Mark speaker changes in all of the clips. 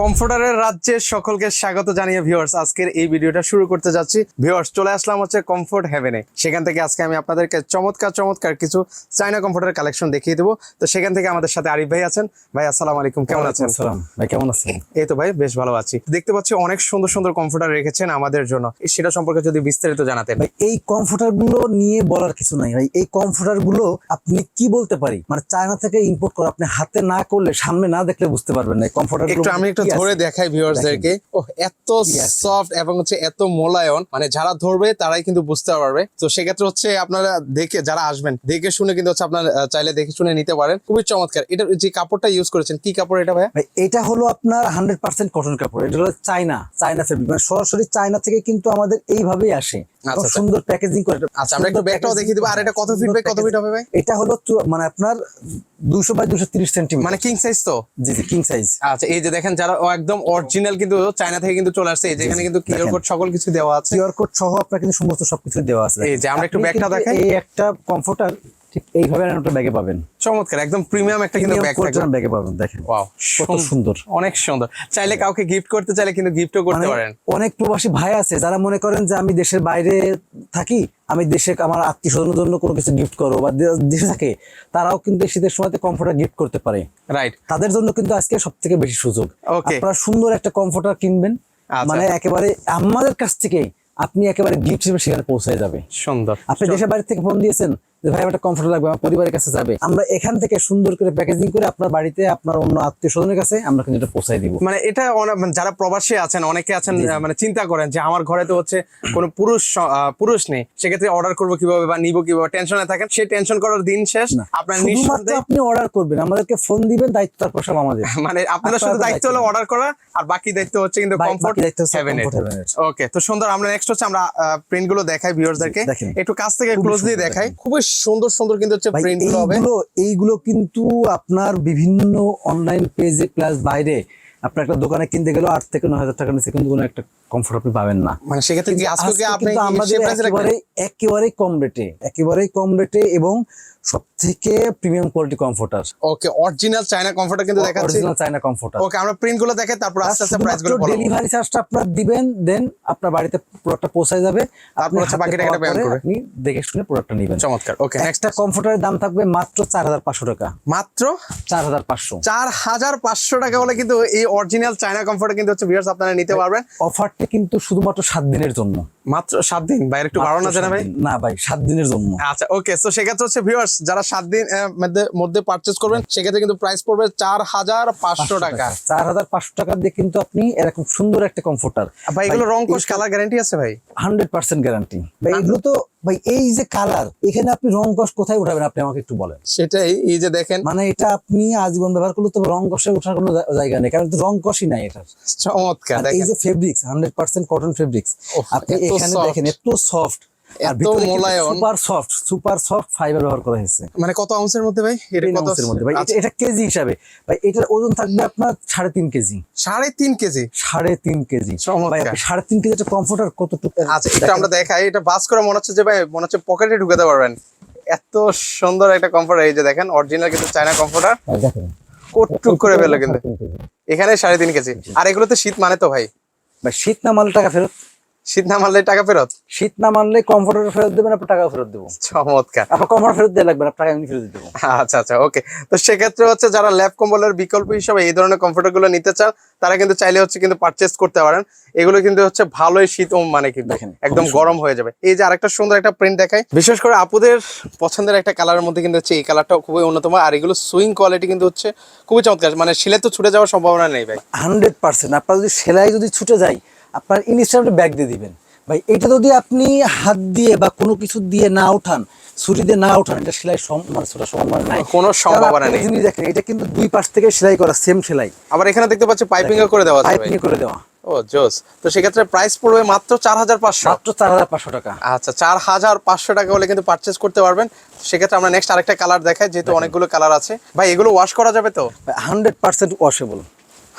Speaker 1: কমফোর্টারের রাজ্যে সকলকে স্বাগত জানিয়ে ভিউয়ার্স আজকের এই ভিডিওটা শুরু করতে যাচ্ছি। ভিউয়ার্স চলে আসলাম হচ্ছে কমফোর্ট হেভেনে। সেখান থেকে আজকে আমি আপনাদেরকে চমৎকার চমৎকার কিছু চাইনা কমফোর্টারের কালেকশন দেখিয়ে দেবো। তো সেখান থেকে আমাদের সাথে আরিফ ভাই আছেন। ভাই আসসালাম আলাইকুম কেমন আছেন?
Speaker 2: ভাই কেমন আছেন?
Speaker 1: এই তো ভাই বেশ ভালো আছি। দেখতে পাচ্ছি অনেক সুন্দর সুন্দর কমফোর্টার রেখেছেন আমাদের জন্য। সেটা সম্পর্কে যদি বিস্তারিত জানাতেন।
Speaker 2: ভাই এই কমফোর্টারগুলো নিয়ে বলার কিছু নাই ভাই। এই কমফোর্টারগুলো আপনি কি বলতে পারি? মানে চায়না থেকে ইম্পোর্ট করে আপনি হাতে না করলে সামনে না দেখলে বুঝতে পারবেন না কমফোর্টার
Speaker 1: আমি একটু ধরে দেখাই ভিউয়ার্সদেরকে ও এত সফট এবং হচ্ছে এত মোলায়ন মানে যারা ধরবে তারাই কিন্তু বুঝতে পারবে। তো সেক্ষেত্রে হচ্ছে আপনারা দেখে যারা আসবেন দেখে শুনে কিন্তু হচ্ছে আপনার চাইলে দেখে শুনে নিতে পারেন। খুবই চমৎকার। এটা যে কাপড়টা ইউজ করেছেন কি কাপড় এটা
Speaker 2: ভাই এটা হলো আপনার হান্ড্রেড পার্সেন্ট কটন কাপড়। এটা হলো চায়না চায়না ফেব্রিক মানে সরাসরি চায়না থেকে কিন্তু আমাদের এইভাবেই আসে। সুন্দর প্যাকেজিং করে।
Speaker 1: আচ্ছা আমরা একটু ব্যাগটাও দেখিয়ে দিব। আর এটা কত ফিট বাই কত ফিট হবে ভাই?
Speaker 2: এটা হলো মানে আপনার দুশো বাই দুশো তিরিশ সেন্টিমিটার
Speaker 1: মানে কিং সাইজ তো?
Speaker 2: জি জি কিং সাইজ
Speaker 1: আচ্ছা এই যে দেখেন যারা একদম অরিজিনাল কিন্তু চায়না থেকে কিন্তু চলে আসছে এই যে এখানে কিন্তু কিউআর। কোড সকল কিছু দেওয়া আছে।
Speaker 2: কিউআর কোড সহ আপনার কিন্তু সমস্ত সবকিছু দেওয়া আছে।
Speaker 1: এই যে আমরা একটু ব্যাগটা দেখাই।
Speaker 2: এই একটা কমফোর্টার ঠিক এইভাবে একটা ব্যাগে পাবেন।
Speaker 1: চমৎকার একদম প্রিমিয়াম একটা কিন্তু ব্যাগ থাকবে।
Speaker 2: ব্যাগে পাবেন দেখেন।
Speaker 1: ওয়াও
Speaker 2: কত সুন্দর।
Speaker 1: অনেক সুন্দর। চাইলে কাউকে গিফট করতে চাইলে কিন্তু গিফটও করতে
Speaker 2: মানে
Speaker 1: পারেন।
Speaker 2: অনেক প্রবাসী ভাই আছে যারা মনে করেন যে আমি দেশের বাইরে থাকি আমি দেশে আমার আত্মীয় স্বজনের জন্য কোনো কিছু গিফট করব বা দেশে থাকে তারাও কিন্তু শীতের সময়তে কমফোর্টার গিফট করতে পারে।
Speaker 1: রাইট
Speaker 2: তাদের জন্য কিন্তু আজকে সব থেকে বেশি সুযোগ। আপনারা সুন্দর একটা কমফোর্টার কিনবেন
Speaker 1: আচ্ছা।
Speaker 2: মানে একেবারে আমাদের কাছ থেকে আপনি একেবারে গিফট হিসেবে সেখানে পৌঁছে যাবে।
Speaker 1: সুন্দর
Speaker 2: আপনি দেশের বাইরে থেকে ফোন দিয়েছেন যে ভাই আমার একটা কমফোর্ট লাগবে আমার পরিবারের কাছে যাবে। আমরা এখান থেকে সুন্দর করে প্যাকেজিং করে আপনার বাড়িতে আপনার অন্য আত্মীয় স্বজনের কাছে আমরা কিন্তু এটা পৌঁছাই দিব।
Speaker 1: মানে এটা মানে যারা প্রবাসী আছেন অনেকে আছেন মানে চিন্তা করেন যে আমার ঘরে তো হচ্ছে কোনো পুরুষ পুরুষ নেই। সেক্ষেত্রে অর্ডার করব কীভাবে বা নিবো কীভাবে? টেনশনে থাকেন সেই টেনশন করার দিন শেষ। আপনার
Speaker 2: আপনি অর্ডার করবেন আমাদেরকে ফোন দিবেন দায়িত্ব তারপর সব আমাদের।
Speaker 1: মানে আপনারা শুধু দায়িত্ব হলো অর্ডার করা আর বাকি দায়িত্ব হচ্ছে কিন্তু কমফোর্ট
Speaker 2: এর।
Speaker 1: ওকে তো সুন্দর আমরা নেক্সট হচ্ছে আমরা প্রিন্টগুলো দেখাই ভিউয়ার্সদেরকে। একটু কাছ থেকে ক্লোজলি দেখাই। খুবই সুন্দর সুন্দর কিন্তু হচ্ছে প্রিন্টগুলো হবে।
Speaker 2: এইগুলো কিন্তু আপনার বিভিন্ন অনলাইন পেজে প্লাস বাইরে আপনার একটা দোকানে কিনতে গেলেও আট থেকে নয় হাজার টাকা নিচে কিন্তু কোনো একটা কমফোর্ট আপনি পাবেন না।
Speaker 1: মানে সেক্ষেত্রে
Speaker 2: আমাদের একেবারে একেবারেই কম রেটে একেবারেই কম রেটে এবং সব থেকে premium quality comforter
Speaker 1: okay original China comforter কিন্তু দেখাচ্ছি।
Speaker 2: অরিজিনাল চায়না কমফোর্টার
Speaker 1: ওকে আমরা প্রিন্টগুলো দেখে তারপর আস্তে আস্তে প্রাইসগুলো বলব।
Speaker 2: ডেলিভারি চার্জটা আপনার দিবেন দেন আপনার বাড়িতে প্রোডাক্টটা পৌঁছায় যাবে। আপনি
Speaker 1: হচ্ছে বাকি টাকাটা
Speaker 2: পরে
Speaker 1: করবে।
Speaker 2: আপনি দেখে শুনে প্রোডাক্টটা নেবেন।
Speaker 1: চমৎকার। ওকে নেক্সট
Speaker 2: একটা কমফোর্টারের দাম থাকবে মাত্র চার হাজার পাঁচশো টাকা।
Speaker 1: মাত্র?
Speaker 2: চার হাজার পাঁচশো।
Speaker 1: চার হাজার পাঁচশো টাকা হলে কিন্তু এই অরিজিনাল চায়না কমফোর্টার কিন্তু হচ্ছে ভিউয়ার্স আপনারা নিতে পারবেন।
Speaker 2: অফারটা কিন্তু শুধুমাত্র সাত দিনের জন্য।
Speaker 1: মাত্র সাত দিন? ভাই একটু বাড়ানো যায় না ভাই।
Speaker 2: না ভাই সাত দিনের জন্য।
Speaker 1: আচ্ছা ওকে তো সেক্ষেত্রে হচ্ছে ভিউয়ার্স যারা সাত দিন মধ্যে মধ্যে পারচেস করবেন সেক্ষেত্রে কিন্তু প্রাইস পড়বে চার হাজার পাঁচশো টাকা।
Speaker 2: চার হাজার পাঁচশো টাকা দিয়ে কিন্তু আপনি এরকম সুন্দর একটা কমফোর্টার
Speaker 1: ভাই এগুলো রং কোশ কালার গ্যারান্টি আছে ভাই?
Speaker 2: হান্ড্রেড পার্সেন্ট গ্যারান্টি ভাই এগুলো তো ভাই এই যে কালার এখানে আপনি রং কষ কোথায় উঠাবেন আপনি আমাকে একটু বলেন?
Speaker 1: সেটাই এই যে দেখেন।
Speaker 2: মানে এটা আপনি আজীবন ব্যবহার করলে তো রং কষে ওঠার কোনো জায়গা নেই কারণ রং কষই নাই এটা
Speaker 1: চমৎকার
Speaker 2: এই যে fabrics hundred percent cotton fabrics আপনি এখানে দেখেন এত সফট
Speaker 1: এত মোলায়েম।
Speaker 2: Super soft super soft fibre ব্যবহার করা হয়েছে।
Speaker 1: মানে কত আউন্সের মধ্যে ভাই? এটা কত
Speaker 2: এর মধ্যে। ভাই এটা-
Speaker 1: আচ্ছা,
Speaker 2: কেজি হিসাবে। ভাই এটার ওজন থাকবে আপনার সাড়ে তিন কেজি।
Speaker 1: সাড়ে তিন কেজি?
Speaker 2: সাড়ে তিন কেজি। ভাই সাড়ে তিন কেজি কমফোর্টার কতটুকু?
Speaker 1: আচ্ছা এটা আমরা দেখাই। এটা বাস করে মনে হচ্ছে যে ভাই মনে হচ্ছে পকেটে ঢুকাতে পারবেন। এত সুন্দর একটা কমফোর্টার এই যে দেখেন অরিজিনাল কিন্তু চায়না কমফোর্টার
Speaker 2: দেখেন।
Speaker 1: কোটটুক করে ফেলল কিন্তু। এখানে সাড়ে তিন কেজি। আর এগুলোতে শীত মানে তো ভাই।
Speaker 2: ভাই শীত না মানলে টাকা ফেরত।
Speaker 1: শীত না মারলে টাকা ফেরত?
Speaker 2: শীত না মানলে কমফোর্টার ফেরত দেবেন আপনার টাকা ফেরত দেবো।
Speaker 1: চমৎকার।
Speaker 2: আপনার কমফোর্ট ফেরত দিয়ে লাগবে টাকা এমনি ফেরত দেবো
Speaker 1: আচ্ছা আচ্ছা ওকে তো সেক্ষেত্রে হচ্ছে যারা ল্যাব কম্বলের বিকল্প হিসাবে এই ধরনের কমফোর্টারগুলো নিতে চান তারা কিন্তু চাইলে হচ্ছে কিন্তু পারচেস করতে পারেন। এগুলো কিন্তু হচ্ছে ভালোই শীত মানে কিন্তু
Speaker 2: দেখেন,
Speaker 1: একদম গরম হয়ে যাবে। এই যে আরেকটা সুন্দর একটা প্রিন্ট দেখাই বিশেষ করে আপুদের পছন্দের একটা কালারের মধ্যে কিন্তু হচ্ছে এই কালারটাও খুবই অন্যতম আর এগুলো সুইং কোয়ালিটি কিন্তু হচ্ছে খুবই চমৎকার। মানে শিলে তো ছুটে যাওয়ার সম্ভাবনা নেই ভাই।
Speaker 2: হান্ড্রেড পার্সেন্ট আপনার যদি সেলাই যদি ছুটে যায় আপনার ইনস্ট্যান্ট ব্যাগ দিয়ে দিবেন। ভাই এটা যদি আপনি হাত দিয়ে বা কোনো কিছু দিয়ে না উঠান ছুরি দিয়ে না উঠান এটা সেলাই সম মানে ছোটা নাই
Speaker 1: কোনো সম্ভাবনা নেই।
Speaker 2: জিনিস দেখেন এটা কিন্তু দুই পাশ থেকে সেলাই করা সেম সেলাই।
Speaker 1: আবার এখানে দেখতে পাচ্ছি পাইপিং করে দেওয়া
Speaker 2: পাইপিং করে দেওয়া।
Speaker 1: ও জোস। তো সেক্ষেত্রে প্রাইস পড়বে মাত্র চার হাজার পাঁচশো।
Speaker 2: মাত্র চার হাজার পাঁচশো টাকা।
Speaker 1: আচ্ছা চার হাজার পাঁচশো টাকা হলে কিন্তু পারচেস করতে পারবেন। সেক্ষেত্রে আমরা নেক্সট আরেকটা কালার দেখাই যেহেতু অনেকগুলো কালার আছে। ভাই এগুলো ওয়াশ করা যাবে তো?
Speaker 2: Hundred percent washable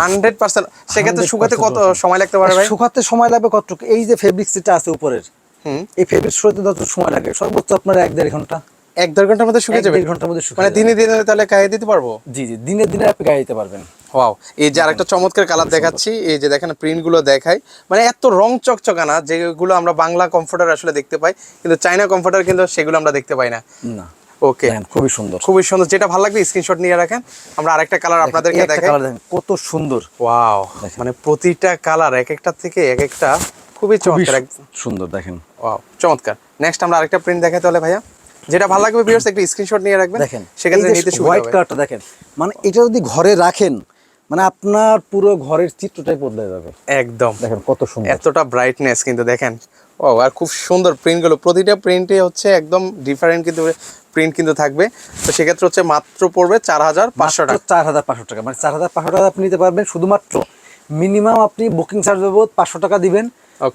Speaker 1: hundred percent. সেক্ষেত্রে শুকাতে কত সময় লাগতে পারে ভাই?
Speaker 2: শুকাতে সময় লাগবে কতটুকু? এই যে ফেব্রিক যেটা আছে উপরের
Speaker 1: হুম।
Speaker 2: এই ফেব্রিক শুকাতে যত সময় লাগে সর্বোচ্চ আপনার এক দেড় ঘণ্টা।
Speaker 1: এক দেড় ঘণ্টার মধ্যে শুকিয়ে যাবে?
Speaker 2: ঘণ্টার মধ্যে
Speaker 1: মানে দিনে দিনে তাহলে গায়ে দিতে পারব?
Speaker 2: জি জি দিনে দিনে আপনি গায়ে দিতে পারবেন।
Speaker 1: ওয়াও এই যে আরেকটা চমৎকার কালার দেখাচ্ছি এই যে দেখেন প্রিন্টগুলো দেখাই। মানে এত রং চকচকা না যেগুলো আমরা বাংলা কমফোর্টার আসলে দেখতে পাই কিন্তু চাইনা কমফোর্টার কিন্তু সেগুলো আমরা দেখতে পাই না।
Speaker 2: না।
Speaker 1: ওকে
Speaker 2: খুবই সুন্দর।
Speaker 1: খুবই সুন্দর। যেটা ভালো লাগবে স্ক্রিনশট নিয়ে রাখেন। আমরা আরেকটা কালার আপনাদেরকে দেখাই।
Speaker 2: কত সুন্দর।
Speaker 1: ওয়াও মানে প্রতিটা কালার এক একটা থেকে এক একটা খুবই চমৎকার।
Speaker 2: সুন্দর দেখেন।
Speaker 1: ওয়াও চমৎকার। নেক্সট আমরা আরেকটা প্রিন্ট দেখাই তাহলে ভাইয়া। যেটা ভালো লাগবে ভিউয়ার্স একটা স্ক্রিনশট নিয়ে রাখবেন।
Speaker 2: দেখেন
Speaker 1: সেক্ষেত্রে নিতে সুবিধা
Speaker 2: হোয়াইট কালারটা দেখেন মানে এটা যদি ঘরে রাখেন মানে আপনার পুরো ঘরের চিত্রটাই বদলে যাবে।
Speaker 1: একদম।
Speaker 2: দেখেন কত সুন্দর।
Speaker 1: এতটা ব্রাইটনেস কিন্তু দেখেন। ও আর খুব সুন্দর প্রিন্টগুলো প্রতিটা প্রিন্টে হচ্ছে একদম ডিফারেন্ট কিন্তু প্রিন্ট কিন্তু থাকবে। তো সেক্ষেত্রে হচ্ছে মাত্র পড়বে চার হাজার পাঁচশো টাকা।
Speaker 2: চার হাজার পাঁচশো টাকা। মানে চার হাজার পাঁচশো টাকা আপনি নিতে পারবেন। শুধুমাত্র মিনিমাম আপনি বুকিং চার্জ বাবদ পাঁচশো টাকা দিবেন.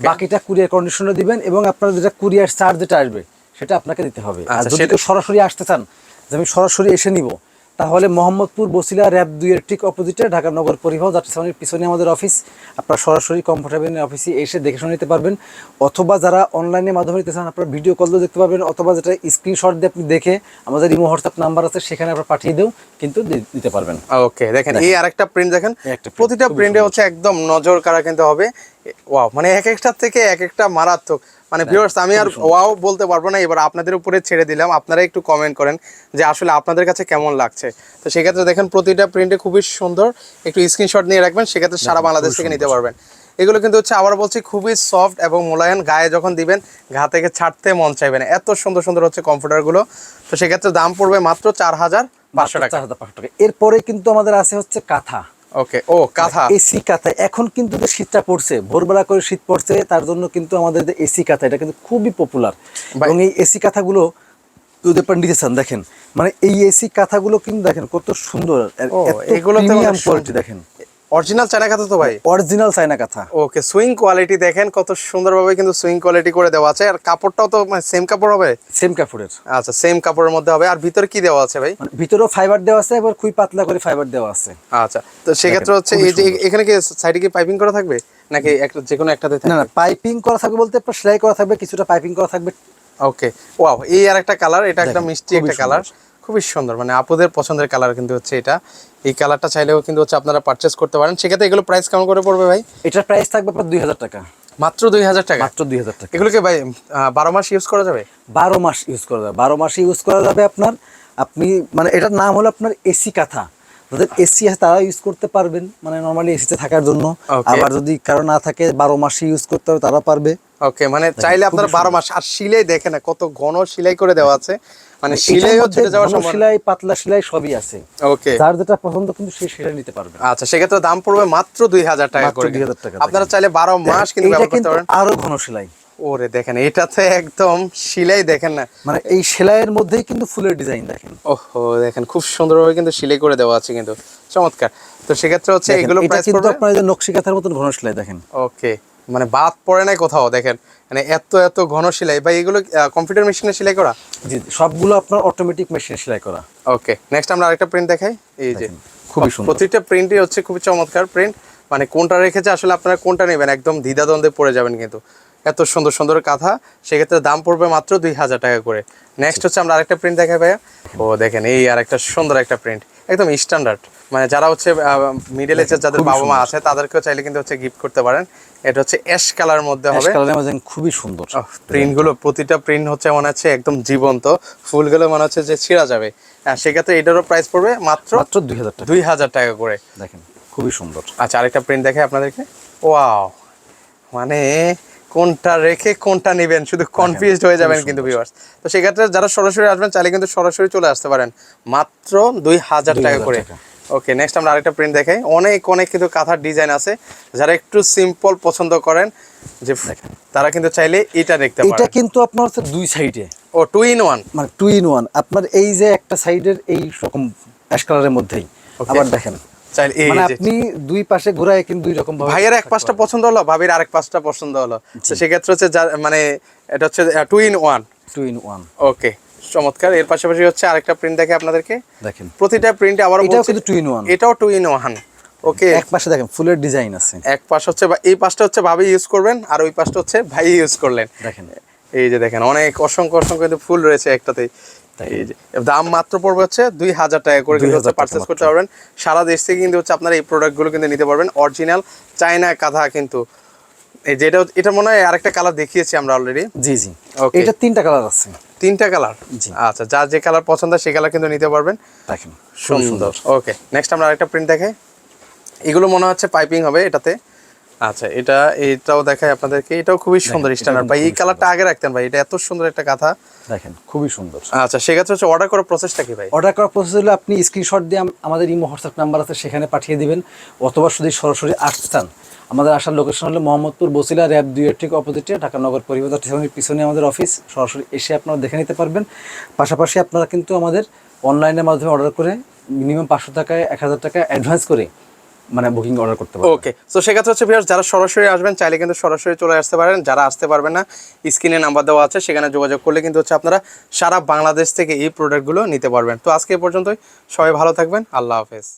Speaker 2: বাকিটা কুরিয়ার কন্ডিশনে দিবেন এবং আপনার যেটা কুরিয়ার চার্জ যেটা আসবে সেটা আপনাকে দিতে হবে। আর
Speaker 1: আচ্ছা,
Speaker 2: যদি সরাসরি আসতে চান যে আমি সরাসরি এসে নিব তাহলে মোহাম্মদপুর বসিলা র্যাব দুইয়ের ঠিক অপোজিটে ঢাকা নগর পরিবহন যাত্রী পিছনে আমাদের অফিস। আপনারা সরাসরি কমফোর্টেবল অফিসে এসে দেখে শুনে নিতে পারবেন। অথবা যারা অনলাইনের মাধ্যমে নিতে চান আপনারা ভিডিও কল দিয়ে দেখতে পারবেন অথবা যেটা স্ক্রিনশট দিয়ে আপনি দেখে আমাদের ইমো হোয়াটসঅ্যাপ নাম্বার আছে সেখানে আপনারা পাঠিয়ে দেও কিন্তু দিতে পারবেন।
Speaker 1: ওকে দেখেন এই আরেকটা প্রিন্ট দেখেন প্রতিটা প্রিন্টে হচ্ছে একদম নজর কারা কিন্তু হবে। ওয়াও মানে এক একটা থেকে এক একটা মারাত্মক। মানে ভিউয়ার্স আমি আর ওয়াও বলতে পারব না এবার আপনাদের উপরে ছেড়ে দিলাম। আপনারা একটু কমেন্ট করেন যে আসলে আপনাদের কাছে কেমন লাগছে। তো সেক্ষেত্রে দেখেন প্রতিটা প্রিন্টে খুবই সুন্দর। একটু স্ক্রিনশট নিয়ে রাখবেন সেক্ষেত্রে সারা বাংলাদেশ থেকে নিতে পারবেন। এগুলো কিন্তু হচ্ছে আবার বলছি খুবই সফট এবং মোলায়েম। গায়ে যখন দিবেন ঘা থেকে ছাড়তে মন চাইবে না। এত সুন্দর সুন্দর হচ্ছে কমফোর্টারগুলো তো সেক্ষেত্রে দাম পড়বে মাত্র চার হাজার পাঁচশো টাকা।
Speaker 2: এরপরে কিন্তু আমাদের আছে হচ্ছে কাঁথা।
Speaker 1: ওকে ও কাঁথা।
Speaker 2: এসি কাঁথা। এখন কিন্তু যে শীতটা পড়ছে ভোরবেলা করে শীত পড়ছে তার জন্য কিন্তু আমাদের যে এসি কাঁথা এটা কিন্তু খুবই পপুলার এবং এই এসি কাঁথাগুলো যদি আপনারা নিতে চান দেখেন। মানে এই এসি কাঁথাগুলো কিন্তু দেখেন কত সুন্দর প্রিমিয়াম কোয়ালিটি
Speaker 1: সুন্দর।
Speaker 2: দেখেন।
Speaker 1: অরিজিনাল চায়না কাঁথা তো ভাই?
Speaker 2: অরিজিনাল চায়না কাঁথা
Speaker 1: ওকে সুইং কোয়ালিটি দেখেন কত সুন্দরভাবে কিন্তু সুইং কোয়ালিটি করে দেওয়া আছে। আর কাপড়টাও তো সেম কাপড় হবে?
Speaker 2: সেম কাপড়ের।
Speaker 1: আচ্ছা সেম কাপড়ের মধ্যে হবে। আর ভিতরে কি দেওয়া আছে ভাই?
Speaker 2: মানে ভিতরেও ফাইবার দেওয়া আছে এবার খুবই পাতলা করে ফাইবার দেওয়া আছে।
Speaker 1: আচ্ছা তো সেক্ষেত্রে হচ্ছে এই যে এখানে কি সাইডে কি পাইপিং করা থাকবে? নাকি একটা যে কোনো একটাতে
Speaker 2: না না পাইপিং করা থাকবে বলতে আপনার সেলাই করা থাকবে কিছুটা পাইপিং করা থাকবে।
Speaker 1: ওকে ওয়াও এই আর একটা কালার এটা একটা মিষ্টি একটা কালার খুবই সুন্দর। মানে আপুদের পছন্দের কালার কিন্তু হচ্ছে এটা। এই কালারটা চাইলেও কিন্তু হচ্ছে আপনারা পারচেস করতে পারেন। সেক্ষেত্রে এগুলো প্রাইস কেমন করে পড়বে ভাই?
Speaker 2: এটার প্রাইস থাকবে আপনার দুই হাজার টাকা।
Speaker 1: মাত্র দুই হাজার টাকা?
Speaker 2: মাত্র দুই হাজার টাকা।
Speaker 1: এগুলোকে ভাই বারো মাস ইউজ করা যাবে?
Speaker 2: বারো মাস ইউজ করা যাবে। বারো মাস ইউজ করা যাবে আপনার। আপনি মানে এটার নাম হলো আপনার এসি কাঁথা। যাদের এসি আছে তারা ইউজ করতে পারবেন। মানে নর্মালি এসিতে থাকার জন্য। আবার যদি কারও না থাকে বারো মাসই ইউজ করতে হবে তারা পারবে।
Speaker 1: ওকে মানে চাইলে আপনারা বারো মাস আর সিলাই দেখে না কত ঘন সিলাই করে দেওয়া আছে। মানে
Speaker 2: এটার মধ্যে
Speaker 1: যাওয়ার সম্ভাবনা।
Speaker 2: সেলাই পাতলা সেলাই সবই আছে।
Speaker 1: ওকে
Speaker 2: যার যেটা পছন্দ কিন্তু সে সেটা নিতে পারবে।
Speaker 1: আচ্ছা সেক্ষেত্রে দাম পড়বে মাত্র দুই হাজার টাকা করে।
Speaker 2: 2000 টাকা,
Speaker 1: আপনারা চাইলে বারো মাস কিন্তু ব্যবহার করতে পারেন।
Speaker 2: আরও ঘন সেলাই।
Speaker 1: ওরে দেখেন এটাতে একদম সিলাই দেখেন না।
Speaker 2: মানে এই সেলাইয়ের মধ্যেই কিন্তু ফুলের ডিজাইন দেখেন।
Speaker 1: ওহো দেখেন খুব সুন্দরভাবে কিন্তু সিলাই করে দেওয়া আছে কিন্তু। চমৎকার। তো সেক্ষেত্রে হচ্ছে এগুলো প্রাইস
Speaker 2: কিন্তু
Speaker 1: পড়বে?
Speaker 2: আপনার যে নকশি কাঁথার মতন ঘন সেলাই দেখেন।
Speaker 1: ওকে মানে বাদ পড়ে নাই কোথাও দেখেন। মানে এত এত ঘন সেলাই বা এগুলো কম্পিউটার মেশিনে সেলাই করা?
Speaker 2: জি সবগুলো আপনার অটোমেটিক মেশিনে সেলাই করা।
Speaker 1: ওকে নেক্সট আমরা আরেকটা প্রিন্ট দেখাই। এই যে
Speaker 2: খুবই সুন্দর।
Speaker 1: প্রতিটা প্রিন্টই হচ্ছে খুবই চমৎকার প্রিন্ট মানে কোনটা রেখেছে আসলে আপনারা কোনটা নেবেন? একদম দ্বিধাদ্বন্দ্বে পড়ে যাবেন কিন্তু। এত সুন্দর সুন্দর কাঁথা সেক্ষেত্রে দাম পড়বে মাত্র দুই হাজার টাকা করে। নেক্সট হচ্ছে আমরা আরেকটা প্রিন্ট দেখাই ভাইয়া। ও দেখেন এই আরেকটা সুন্দর একটা প্রিন্ট একদম স্ট্যান্ডার্ড মানে যারা হচ্ছে মিডল এজের যাদের বাবা মা আছে তাদেরকেও চাইলে কিন্তু হচ্ছে গিফট করতে পারেন। এটা হচ্ছে অ্যাশ কালার মধ্যে হবে।
Speaker 2: কালারের মধ্যে খুবই সুন্দর।
Speaker 1: প্রিন্টগুলো প্রতিটা প্রিন্ট হচ্ছে মনে হচ্ছে একদম জীবন্ত। ফুলগুলো মনে হচ্ছে যে ছিঁড়া যাবে। আর সেক্ষেত্রে এটারও প্রাইস পড়বে মাত্র
Speaker 2: মাত্র দুই হাজার টাকা।
Speaker 1: দুই হাজার টাকা করে।
Speaker 2: দেখেন খুবই সুন্দর।
Speaker 1: আচ্ছা আরেকটা প্রিন্ট দেখে আপনাদেরকে। ওয়াও মানে কোনটা রেখে কোনটা নেবেন? শুধু কনফিউজড হয়ে যাবেন কিন্তু ভিউয়ার্স তো সেক্ষেত্রে যারা সরাসরি আসবেন চাইলে কিন্তু সরাসরি চলে আসতে পারেন। মাত্র দুই হাজার টাকা করে। ওকে নেক্সট আমরা আরেকটা প্রিন্ট দেখাই। অনেক অনেক কিন্তু কাঁথার ডিজাইন আছে। যারা একটু সিম্পল পছন্দ করেন যে তারা কিন্তু চাইলে এটা দেখতে
Speaker 2: এটা কিন্তু আপনার হচ্ছে দুই সাইডে
Speaker 1: ও টু ইন ওয়ান
Speaker 2: মানে টু ইন ওয়ান আপনার এই যে একটা সাইডের এই রকম অ্যাশ কালারের মধ্যেই। আবার দেখেন।
Speaker 1: চাইলে এই
Speaker 2: মানে আপনি দুই পাশে ঘোরায় কিন্তু দুই রকম ভাবে
Speaker 1: ভাইয়ের এক পাঁচটা পছন্দ হলো ভাবির আরেক পাঁচটা পছন্দ হলো। সেক্ষেত্রে হচ্ছে মানে এটা হচ্ছে two in one
Speaker 2: two in one
Speaker 1: okay চমৎকার। এর পাশাপাশি হচ্ছে আরেকটা প্রিন্ট দেখে আপনাদেরকে।
Speaker 2: দেখেন।
Speaker 1: প্রতিটা প্রিন্টে আবার
Speaker 2: এটাও কিন্তু টু ইন ওয়ান
Speaker 1: এটাও টু ইন ওয়ান ওকে
Speaker 2: এক পাশে দেখেন ফুলের ডিজাইন আছে।
Speaker 1: এক পাশ হচ্ছে বা- এই পাশটা হচ্ছে ভাবি ইউজ করবেন আর ওই পাশটা হচ্ছে ভাই ইউজ করলেন।
Speaker 2: দেখেন।
Speaker 1: এই যে দেখেন অনেক অসংখ্য অসংখ্য কিন্তু ফুল রয়েছে একটাতেই। এই যে দাম মাত্র পড়বে হচ্ছে দুই হাজার টাকা করে কিন্তু হচ্ছে পারচেস করতে পারবেন। সারা দেশ থেকে কিন্তু হচ্ছে আপনারা এই প্রোডাক্টগুলো কিন্তু নিতে পারবেন। অরিজিনাল চায়না কাঁথা কিন্তু। এই যে এটা এটা মনে হয় আরেকটা কালার দেখিয়েছি আমরা অলরেডি
Speaker 2: জি জি।
Speaker 1: ওকে
Speaker 2: এটা তিনটা কালার আছে।
Speaker 1: তিনটা কালার
Speaker 2: জি।
Speaker 1: আচ্ছা যার যে কালার পছন্দ হয় সেই কালার কিন্তু নিতে পারবেন।
Speaker 2: দেখেন
Speaker 1: সুন্দর। ওকে নেক্সট আমরা আরেকটা প্রিন্ট দেখাই এগুলো মনে হচ্ছে পাইপিং হবে এটাতে। আচ্ছা এটা এটাও দেখাই আপনাদেরকে। এটাও খুবই সুন্দর স্ট্যান্ডার্ড। ভাই এই কালারটা আগে রাখতেন ভাই এটা এত সুন্দর একটা কথা।
Speaker 2: দেখেন খুবই সুন্দর।
Speaker 1: আচ্ছা সেক্ষেত্রে হচ্ছে অর্ডার করার প্রসেসটা কি ভাই?
Speaker 2: অর্ডার করার প্রসেস হলো আপনি স্ক্রিনশট দিয়ে আমাদের ইমো হোয়াটসঅ্যাপ নাম্বার আছে সেখানে পাঠিয়ে দিবেন অথবা শুধু সরাসরি আসতে চান। আমাদের আসার লোকেশন হলো মোহাম্মদপুর বসিলা র্যাব দুইয়ের ঠিক অপোজিটে ঢাকা নগর পরিবহন স্টেশনের পিছনে আমাদের অফিস সরাসরি এসে আপনারা দেখে নিতে পারবেন। পাশাপাশি আপনারা কিন্তু আমাদের অনলাইনের মাধ্যমে অর্ডার করে মিনিমাম পাঁচশো টাকায় এক হাজার টাকা অ্যাডভান্স করে মানে বুকিং অর্ডার করতে পারবেন।
Speaker 1: ওকে তো সেক্ষেত্রে হচ্ছে ভিউয়ার্স যারা সরাসরি আসবেন, চাইলে কিন্তু সরাসরি চলে আসতে পারেন। যারা আসতে পারবেন না স্ক্রিনে নাম্বার দেওয়া আছে, সেখানে যোগাযোগ করলে কিন্তু হচ্ছে আপনারা সারা বাংলাদেশ থেকে এই প্রোডাক্টগুলো নিতে পারবেন। তো আজকে পর্যন্তই। সবাই ভালো থাকবেন। আল্লাহ হাফেজ।